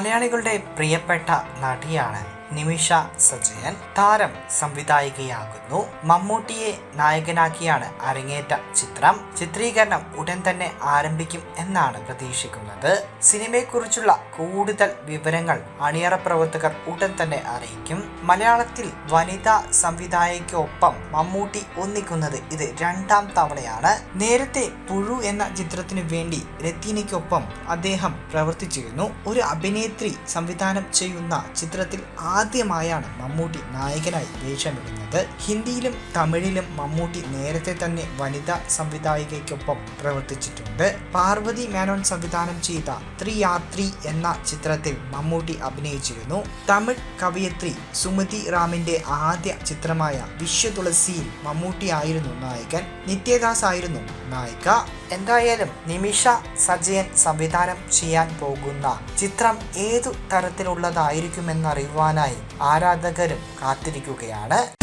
മലയാളികളുടെ പ്രിയപ്പെട്ട നടിയാണ്. നിമിഷ സജയൻ താരം സംവിധായികയാകുന്നു. മമ്മൂട്ടിയെ നായകനാക്കിയാണ് അരങ്ങേറ്റ ചിത്രം. ചിത്രീകരണം ഉടൻ തന്നെ ആരംഭിക്കും എന്നാണ് പ്രതീക്ഷിക്കുന്നത്. സിനിമയെക്കുറിച്ചുള്ള കൂടുതൽ വിവരങ്ങൾ അണിയറ പ്രവർത്തകർ ഉടൻ തന്നെ അറിയിക്കും. മലയാളത്തിൽ വനിതാ സംവിധായകയ്ക്കൊപ്പം മമ്മൂട്ടി ഒന്നിക്കുന്നത് ഇത് രണ്ടാം തവണയാണ്. നേരത്തെ പുഴു എന്ന ചിത്രത്തിനു വേണ്ടി രത്തീനയ്ക്കൊപ്പം അദ്ദേഹം പ്രവർത്തിച്ചിരുന്നു. ഒരു അഭിനേത്രി സംവിധാനം ചെയ്യുന്ന ചിത്രത്തിൽ ആദ്യമായാണ് മമ്മൂട്ടി നായകനായി വേഷമിടുന്നത് ഹിന്ദിയിലും തമിഴിലും മമ്മൂട്ടി നേരത്തെ തന്നെ വനിതാ സംവിധായികയ്ക്കൊപ്പം പ്രവർത്തിച്ചിട്ടുണ്ട്. പാർവതി മേനോൻ സംവിധാനം ചെയ്ത ത്രിയാത്രി എന്ന ചിത്രത്തിൽ മമ്മൂട്ടി അഭിനയിച്ചിരുന്നു. തമിഴ് കവയത്രി സുമതി റാമിന്റെ ആദ്യ ചിത്രമായ വിശ്വതുളസിയിൽ മമ്മൂട്ടിയായിരുന്നു നായകൻ. നിത്യദാസ് ആയിരുന്നു നായിക. എന്തായാലും നിമിഷ സജയൻ സംവിധാനം ചെയ്യാൻ പോകുന്ന ചിത്രം ഏതു തരത്തിലുള്ളതായിരിക്കുമെന്നറിയുവാനായി ആരാധകരും കാത്തിരിക്കുകയാണ്.